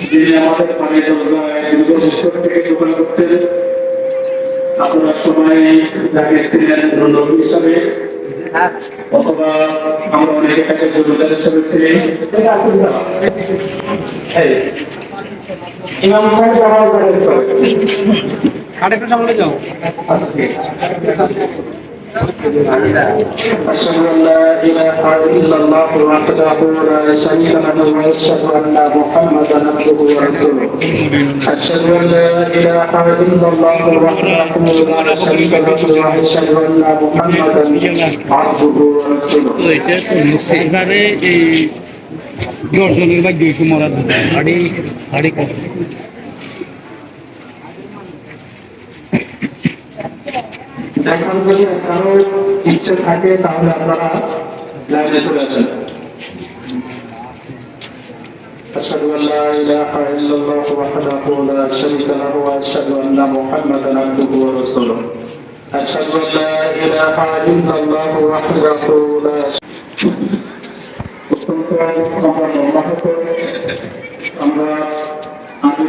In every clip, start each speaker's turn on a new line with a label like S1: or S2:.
S1: যিনি আমাদের পানি থেকে দোকান করতেন আপনারা সবাই যাকে ছিলেন নবী হিসাবে অথবা আমরা অনেকে তাকে জমিদার হিসাবে ছিলেন ইমাম সাহেব আমার
S2: খাটে একটু সামনে যাও।
S1: أشهد أن لا إله إلا الله وحده لا شريك له وأشهد أن محمدا عبده ورسوله أشهد أن لا إله إلا الله وحده لا شريك له وأشهد أن محمدا عبده ورسوله
S2: দশ জনের বা দুইশো মরার হাড়ি হাড়ি
S1: এখন যদি কারও ইচ্ছে থাকে তাহলে আপনারা লাইনে চলে আসেন أشهد أن لا إله إلا الله وحده لا شريك له وأشهد أن محمدا عبده ورسوله أشهد أن لا إله إلا الله وحده لا আমরা আমি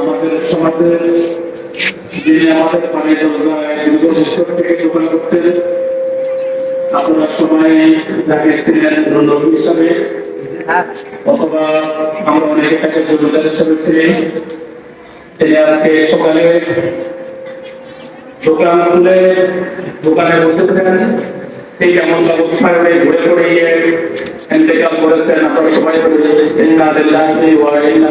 S1: আমাদের সমাজের যিনি আমাদের পানি দরজায় থেকে দোকান করতেন, আপনারা সবাই যাকে ছিলেন নবী হিসাবে, অথবা আমরা অনেকে তাকে জমিদার হিসাবে ছিলেন তিনি আজকে সকালে দোকান খুলে দোকানে বসেছেন। ঠিক এমন অবস্থায় ঘুরে পড়ে গিয়ে ইন্তেকাল করেছেন। আপনারা সবাই বলি ইন্না লিল্লাহি ওয়া ইন্না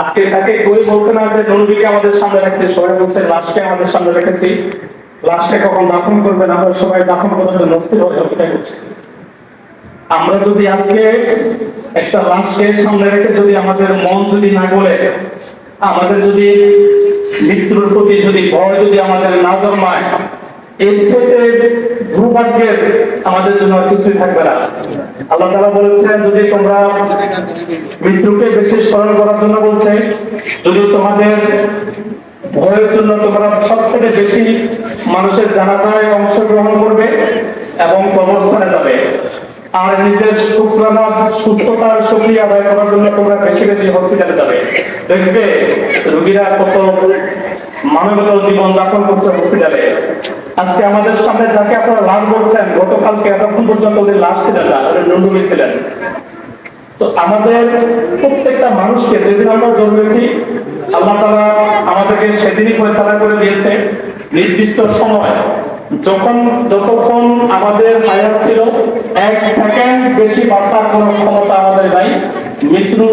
S1: আজকে তাকে কেউ বলছে না যে নবীকে আমাদের সামনে রাখছে, সবাই বলছে লাশকে আমাদের সামনে রেখেছি। লাশকে কখন দাফন করবেন আমরা সবাই দাফন করার জন্য অস্থির হয়ে অপেক্ষা করছি আমরা যদি আজকে একটা লাশকে সামনে রেখে যদি আমাদের মন যদি না বলে আমাদের যদি মৃত্যুর প্রতি যদি ভয় যদি আমাদের না জন্মায় এর থেকে দুর্ভাগ্যের আমাদের জন্য কিছুই থাকবে না। আল্লাহ তাআলা বলেছেন, যদি তোমরা মৃত্যুকে বেশি স্মরণ করার জন্য বলছে, যদি তোমাদের ভয়ের জন্য তোমরা বেশি মানুষের জানাজায় অংশগ্রহণ করবে এবং কবরস্থানে যাবে, আর নিজের শুক্রানা সুস্থতার সক্রিয় আদায় করার জন্য তোমরা বেশি বেশি হসপিটালে যাবে। দেখবে রোগীরা কত মানবত জীবন যাপন করছে হসপিটালে আজকে আমাদের সামনে যাকে আপনারা লাভ বলছেন গতকালকে এতক্ষণ পর্যন্ত ওদের লাভ ছিলেন না ওদের ছিলেন। তো আমাদের প্রত্যেকটা মানুষকে যেদিন আমরা জন্মেছি, আল্লাহ তাআলা আমাদেরকে সেদিনই ফয়সালা করে দিয়েছে। নির্দিষ্ট সময়, যখন যতক্ষণ আমাদের হায়াত ছিল, এক সেকেন্ড বেশি বাঁচার কোনো ক্ষমতা আমাদের নাই মৃত্যু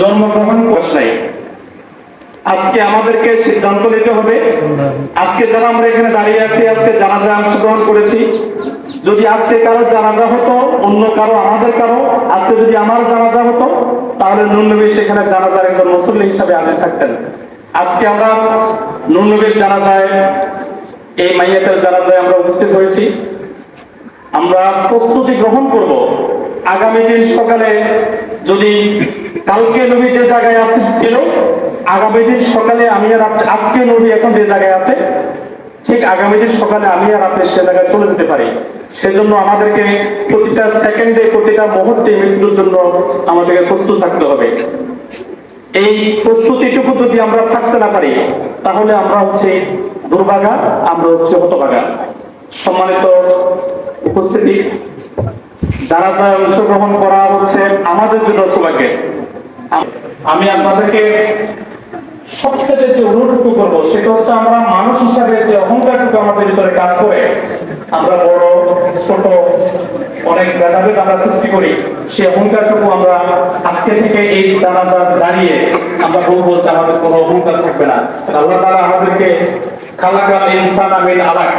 S1: জন্মগ্রহণ কোষ নাই। আজকে আমাদেরকে সিদ্ধান্ত নিতে হবে। আজকে যারা আমরা এখানে দাঁড়িয়ে আছি, আজকে জানাজা অংশগ্রহণ করেছি, যদি আজকে কারও জানাজা হতো, অন্য কারও, আমাদের কারও, আজকে যদি আমার জানাজা হতো, তাহলে নুননবী সেখানে জানাজার একজন মুসল্লি হিসাবে হাজির থাকতেন। আজকে আমরা নুননবীর জানাজায়, এই মাইয়াতের জানাজায় আমরা উপস্থিত হয়েছি। আমরা প্রস্তুতি গ্রহণ করব। আগামী দিন সকালে যদি কালকে নবী যে জায়গায় আছে ছিল আগামী দিন সকালে আমি আর আজকে নবী এখন যে জায়গায় আছে, ঠিক আগামী দিন সকালে আমি আর আপনি সে জায়গায় চলে যেতে পারি। সেজন্য আমাদেরকে প্রতিটা সেকেন্ডে, প্রতিটা মুহূর্তে মৃত্যুর জন্য আমাদেরকে প্রস্তুত থাকতে হবে। এই প্রস্তুতিটুকু যদি আমরা থাকতে না পারি, তাহলে আমরা হচ্ছে দুর্ভাগা, আমরা হচ্ছে হতভাগা। সম্মানিত উপস্থিতি, যারা যায় অংশগ্রহণ করা হচ্ছে, আমাদের জন্য সৌভাগ্যের। আমি আপনাদেরকে সবচেয়ে যে অনুরোধটুকু করব, সেটা হচ্ছে আমরা মানুষ হিসাবে যে অহংকারটুকু আমাদের ভিতরে কাজ করে, আমরা বড়, ছোট, অনেক ভেদাভেদ আমরা সৃষ্টি করি, সেই অহংকারটুকু আমরা আজকে থেকে এই জানাজা দাঁড়িয়ে আমরা বলব যে আমাদের কোনো অহংকার থাকবে না। আল্লাহ তারা আমাদেরকে খালাকাল ইনসান আমিন আলাক